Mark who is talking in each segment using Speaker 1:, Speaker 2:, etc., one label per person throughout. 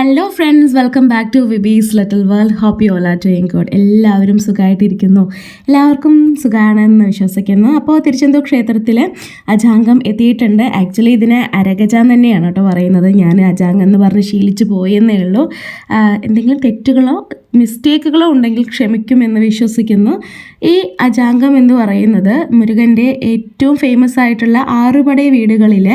Speaker 1: Hello friends welcome back to vibes little world happy are to good എല്ലാവരും സുഖമായിട്ടിരിക്കുന്നു. എല്ലാവർക്കും സുഖമാണെന്ന് വിശ്വസിക്കുന്നു. അപ്പോൾ തിരുച്ചെന്തൂർ ക്ഷേത്രത്തിൽ അജാംഗം എത്തിയിട്ടുണ്ട്. ആക്ച്വലി ഇതിനെ അരഗജ തന്നെയാണ് കേട്ടോ പറയുന്നത്. ഞാൻ അജാംഗം എന്ന് പറഞ്ഞ് ശീലിച്ച് പോയെന്നേ ഉള്ളൂ. എന്തെങ്കിലും തെറ്റുകളോ മിസ്റ്റേക്കുകളോ ഉണ്ടെങ്കിൽ ക്ഷമിക്കുമെന്ന് വിശ്വസിക്കുന്നു. ഈ അജാംഗം എന്ന് പറയുന്നത് മുരുകന്റെ ഏറ്റവും ഫേമസ് ആയിട്ടുള്ള ആറുപടை വീടുകളിൽ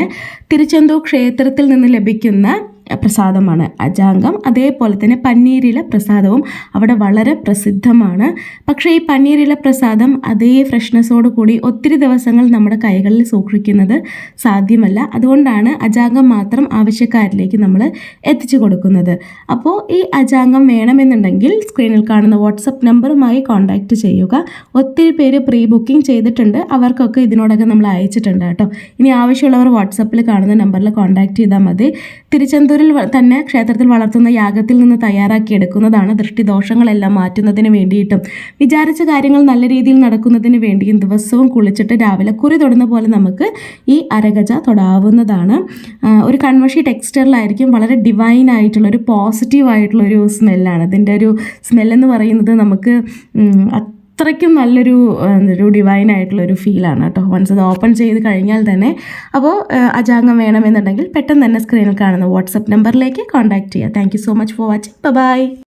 Speaker 1: തിരുച്ചെന്തൂർ ക്ഷേത്രത്തിൽ നിന്ന് ലഭിക്കുന്ന പ്രസാദമാണ്. അജാങ്കം അതേപോലെ തന്നെ പന്നീരില പ്രസാദവും അവിടെ വളരെ പ്രസിദ്ധമാണ്. പക്ഷേ ഈ പന്നീരില പ്രസാദം അതേ ഫ്രഷ്നെസ്സോട് കൂടി ഒത്തിരി ദിവസങ്ങൾ നമ്മുടെ കൈകളിൽ സൂക്ഷിക്കുന്നത് സാധ്യമല്ല. അതുകൊണ്ടാണ് അജാങ്കം മാത്രം ആവശ്യക്കാരിലേക്ക് നമ്മൾ എത്തിച്ചു കൊടുക്കുന്നത്. അപ്പോൾ ഈ അജാങ്കം വേണമെന്നുണ്ടെങ്കിൽ സ്ക്രീനിൽ കാണുന്ന വാട്സപ്പ് നമ്പറുമായി കോൺടാക്റ്റ് ചെയ്യുക. ഒത്തിരി പേര് പ്രീ ബുക്കിംഗ് ചെയ്തിട്ടുണ്ട്. അവർക്കൊക്കെ ഇതിനോടൊക്കെ നമ്മൾ അയച്ചിട്ടുണ്ട് കേട്ടോ. ഇനി ആവശ്യമുള്ളവർ വാട്സപ്പിൽ കാണുന്ന നമ്പറിൽ കോൺടാക്റ്റ് ചെയ്താൽ മതി. തിരുച്ചെന്തൂരിൽ വ- തന്നെ ക്ഷേത്രത്തിൽ വളർത്തുന്ന യാഗത്തിൽ നിന്ന് തയ്യാറാക്കി എടുക്കുന്നതാണ് ദൃഷ്ടിദോഷങ്ങളെല്ലാം മാറ്റുന്നതിന് വേണ്ടിയിട്ടും. വിചാരിച്ച കാര്യങ്ങൾ നല്ല രീതിയിൽ നടക്കുന്നതിന് വേണ്ടിയും ദിവസവും കുളിച്ചിട്ട് രാവിലെ കുറി തൊടുന്ന പോലെ നമുക്ക് ഈ അരഗജ തൊടാവുന്നതാണ്. ഒരു കൺവഷി ടെക്സ്റ്ററിലായിരിക്കും വളരെ ഡിവൈൻ ആയിട്ടുള്ള ഒരു പോസിറ്റീവ് ആയിട്ടുള്ള ഒരു സ്മെല്ലാണ് ഇതിന്റെ ഒരു സ്മെല്ലെന്ന് പറയുന്നത് നമുക്ക് അത്രയ്ക്കും നല്ലൊരു ഒരു ഡിവൈൻ ആയിട്ടുള്ള ഒരു ഫീലാണ് കേട്ടോ. വൺസ് അത് ഓപ്പൺ ചെയ്ത് കഴിഞ്ഞാൽ തന്നെ അപ്പോൾ അജാംഗം വേണമെന്നുണ്ടെങ്കിൽ പെട്ടെന്ന് തന്നെ സ്ക്രീനിൽ കാണുന്ന വാട്സപ്പ് നമ്പറിലേക്ക് കോൺടാക്ട് ചെയ്യുക thank so much for watching bye